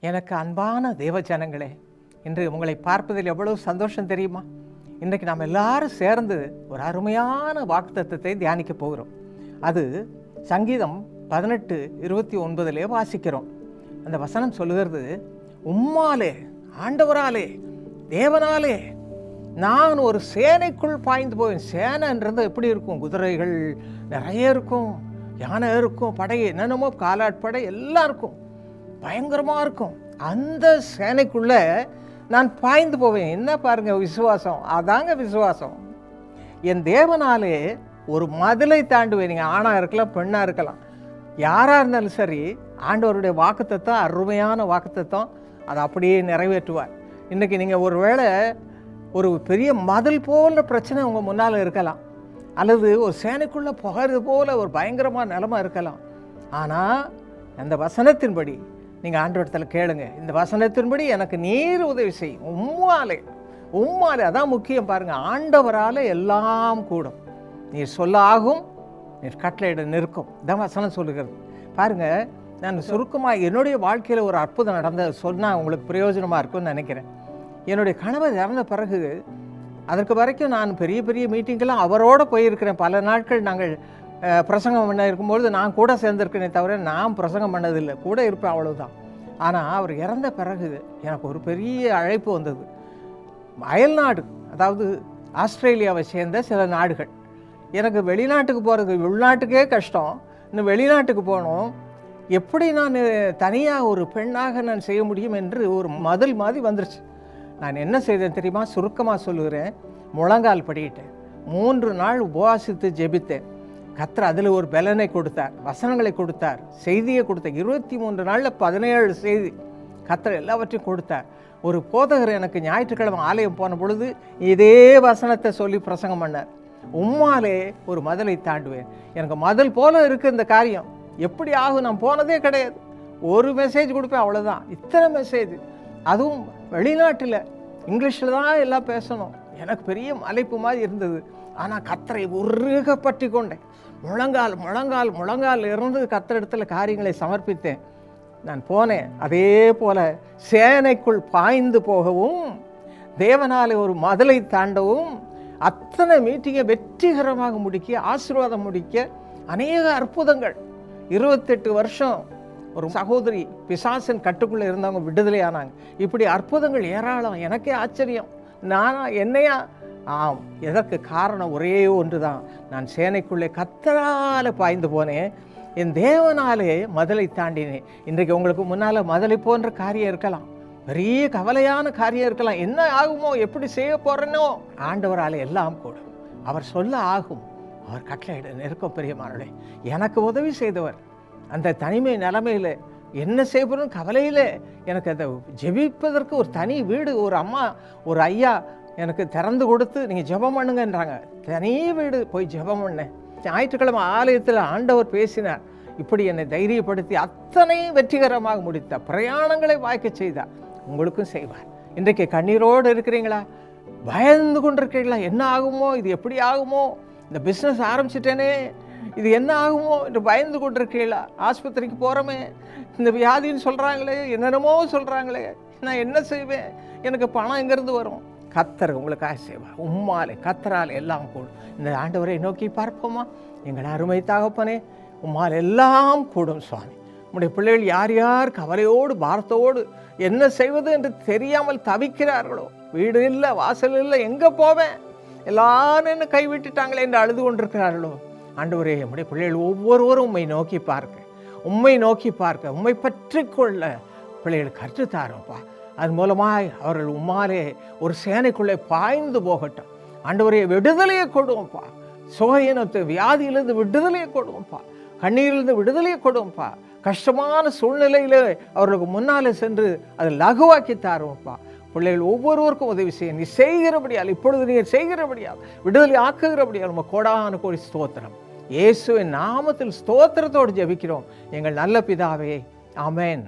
எனக்கு அன்பான தேவ ஜனங்களே இன்று உங்களை பார்ப்பதில் எவ்வளவு சந்தோஷம் தெரியுமா? இன்றைக்கு நாம் எல்லாரும் சேர்ந்து ஒரு அருமையான வாக்குத்தத்தை தியானிக்க போகிறோம். அது சங்கீதம் பதினெட்டு இருபத்தி ஒன்பதுலே வாசிக்கிறோம். அந்த வசனம் சொல்லுகிறது உம்மாலே ஆண்டவராலே தேவனாலே நான் ஒரு சேனைக்குள் பாய்ந்து போவேன். சேனைன்றது எப்படி இருக்கும்? குதிரைகள் நிறைய இருக்கும் யானை இருக்கும் படை என்னென்னமோ காலாட்படை எல்லாம் இருக்கும். பயங்கரமாக இருக்கும். அந்த சேனைக்குள்ளே நான் பாய்ந்து போவேன். என்ன பாருங்கள் விசுவாசம்? அதாங்க விசுவாசம். என் தேவனாலே ஒரு மதிலை தாண்டுவேன். நீங்கள் ஆணாக இருக்கலாம் பெண்ணாக இருக்கலாம். யாராக இருந்தாலும் சரி ஆண்டவருடைய வாக்குத்தத்தம் அருமையான வாக்குத்தத்தம் அதை அப்படியே நிறைவேற்றுவார். இன்றைக்கி நீங்கள் ஒரு வேளை ஒரு பெரிய மதில் போல பிரச்சனை உங்கள் முன்னால் இருக்கலாம். அல்லது ஒரு சேனைக்குள்ளே புகறது போல ஒரு பயங்கரமான நிலமாக இருக்கலாம். ஆனால் அந்த வசனத்தின்படி நீங்கள் ஆண்டவரத்தில் கேளுங்க. இந்த வசனத்தின்படி எனக்கு நீர் உதவி செய். உம்மாலே உம்மாலே அதான் முக்கியம் பாருங்கள் ஆண்டவரால் எல்லாம் கூடும். நீர் சொல்ல ஆகும் நீர் கட்டளையிட நிற்கும். இதான் வசனம் சொல்லுகிறது. பாருங்கள் நான் சுருக்கமாக என்னுடைய வாழ்க்கையில் ஒரு அற்புதம் நடந்தது சொன்னால் உங்களுக்கு பிரயோஜனமாக இருக்கும்னு நினைக்கிறேன். என்னுடைய கணவர் இறந்த பிறகு அதற்கு வரைக்கும் நான் பெரிய பெரிய மீட்டிங்கெல்லாம் அவரோட போயிருக்கிறேன். பல நாட்கள் நாங்கள் பிரசங்கம் பண்ண இருக்கும்பொழுது நான் கூட சேர்ந்துருக்கேனே தவிர நான் பிரசங்கம் பண்ணதில்லை. கூட இருப்பேன் அவ்வளோதான் ஆனால் அவர் இறந்த பிறகு எனக்கு ஒரு பெரிய அழைப்பு வந்தது. அயல்நாடு அதாவது ஆஸ்திரேலியாவை சேர்ந்த சில நாடுகள். எனக்கு வெளிநாட்டுக்கு போகிறது உள்நாட்டுக்கே கஷ்டம். இன்னும் வெளிநாட்டுக்கு போகணும். எப்படி நான் தனியாக ஒரு பெண்ணாக நான் செய்ய முடியும் என்று ஒரு மதில் மாதிரி வந்துருச்சு. நான் என்ன செய்தேன் தெரியுமா? சுருக்கமாக சொல்லுகிறேன். முழங்கால் படியிட்டேன். மூன்று நாள் உபவாசித்து ஜெபித்தேன். கத்தர் அதில் ஒரு பலனை கொடுத்தார் வசனங்களை கொடுத்தார் செய்தியை கொடுத்தார். இருபத்தி மூன்று நாளில் பதினேழு செய்தி கத்தர் எல்லாவற்றையும் கொடுத்தார். ஒரு போதகர் எனக்கு ஞாயிற்றுக்கிழமை ஆலயம் போன பொழுது இதே வசனத்தை சொல்லி பிரசங்கம் பண்ணார். உம்மாலே ஒரு மதலை தாண்டுவேன். எனக்கு மதல் போல இருக்குது இந்த காரியம். எப்படி ஆகும்? நான் போனதே கிடையாது. ஒரு மெசேஜ் கொடுப்பேன் அவ்வளோதான் இத்தனை மெசேஜ் அதுவும் வெளிநாட்டில். இங்கிலீஷில் தான் எல்லாம் பேசணும். எனக்கு பெரிய மலைப்பு மாதிரி இருந்தது. ஆனால் கத்தரை உருக பற்றி கொண்டேன் முழங்கால் முழங்கால் முழங்கால் இருந்து கத்தரிடத்துல காரியங்களை சமர்ப்பித்தேன். நான் போனேன். அதே போல சேனைக்குள் பாய்ந்து போகவும் தேவனாலே ஒரு மதலை தாண்டவும் அத்தனை மீட்டிங்கை வெற்றிகரமாக முடிக்க ஆசீர்வாதம் முடிக்க அநேக அற்புதங்கள். இருபத்தெட்டு வருஷம் ஒரு சகோதரி பிசாசின் கட்டுக்குள்ளே இருந்தவங்க விடுதலை ஆனாங்க இப்படி அற்புதங்கள் ஏராளம். எனக்கே ஆச்சரியம். நானா என்னையா ஆம் எதற்கு காரணம் ஒரே ஒன்று தான் நான் சேனைக்குள்ளே கத்தரால் பாய்ந்து போனேன். என் தேவனாலே மதலை தாண்டினேன். இன்றைக்கு உங்களுக்கு முன்னால் மதலை போன்ற காரியம் இருக்கலாம். பெரிய கவலையான காரியம் இருக்கலாம். என்ன ஆகுமோ எப்படி செய்ய போகிறேனோ ஆண்டவரால் எல்லாம் கூடும். அவர் சொல்ல ஆகும். அவர் கட்டளையிட நெருக்கம் பெரியமானே எனக்கு உதவி செய்தவர். அந்த தனிமை நிலைமையில் என்ன செய்யணும் கவலையில் எனக்கு அதை ஜெபிப்பதற்கு ஒரு தனி வீடு ஒரு அம்மா ஒரு ஐயா எனக்கு திறந்து கொடுத்து நீங்கள் ஜெபம் பண்ணுங்கன்றாங்க. தனி வீடு போய் ஜெபம் பண்ணேன். ஞாயிற்றுக்கிழமை ஆலயத்தில் ஆண்டவர் பேசினார். இப்படி என்னை தைரியப்படுத்தி அத்தனையும் வெற்றிகரமாக முடித்த பிரயாணங்களை வாய்க்க செய்தார். உங்களுக்கும் செய்வார். இன்றைக்கு கண்ணீரோடு இருக்கிறீங்களா? பயந்து கொண்டிருக்கிறீங்களா என்ன ஆகுமோ? இது எப்படி ஆகுமோ? இந்த பிஸ்னஸ் ஆரம்பிச்சிட்டேனே. இது என்ன ஆகுமோ? என்று பயந்து கொண்டிருக்கீங்களா ஆஸ்பத்திரிக்கு போகிறோமே இந்த வியாதின்னு சொல்கிறாங்களே என்னென்னமோ சொல்கிறாங்களே நான் என்ன செய்வேன்? எனக்கு பணம் எங்கேருந்து வரும்? கத்தர் உங்களுக்காக செய்வார் உம்மாலே கத்தரால் எல்லாம் கூடும் இந்த ஆண்டவரை நோக்கி பார்ப்போமா? எங்கள் அருமை தகப்பனே உம்மால் எல்லாம் கூடும் சுவாமி. உம்முடைய பிள்ளைகள் யார் யார் கவலையோடு பாரத்தோடு என்ன செய்வது என்று தெரியாமல் தவிக்கிறார்களோ? வீடு இல்லை வாசல் இல்லை எங்கே போவேன்? எல்லாரும் என்ன கைவிட்டுட்டாங்களே என்று அழுது கொண்டிருக்கிறார்களோ? ஆண்டவரே உம்முடைய பிள்ளைகள் ஒவ்வொருவரும் உண்மை நோக்கி பார்க்க. உண்மை நோக்கி பார்க்க. உண்மை பற்றி கொள்ள பிள்ளைகள் கற்றுத்தாரோப்பா? அது மூலமாய் அவர்கள் உம்மாலே ஒரு சேனைக்குள்ளே பாய்ந்து போகட்டும். ஆண்டவரே விடுதலையை கொடுவோம்ப்பா சுகையினத்து வியாதியிலிருந்து விடுதலையை கொடுவோம்ப்பா கண்ணீரிலிருந்து விடுதலையை கொடுவோம்ப்பா கஷ்டமான சூழ்நிலையில் அவர்களுக்கு முன்னாலே சென்று அதை லகுவாக்கி தாருவோம்ப்பா பிள்ளைகள் ஒவ்வொருவருக்கும் உதவி செய்ய நீ செய்கிறபடியால் இப்பொழுது நீர் செய்கிறபடியால் விடுதலை ஆக்குகிறபடியால் நம்ம கோடான கோடி ஸ்தோத்திரம். இயேசுவின் நாமத்தில் ஸ்தோத்திரத்தோடு ஜெபிக்கிறோம். எங்கள் நல்ல பிதாவே அமேன்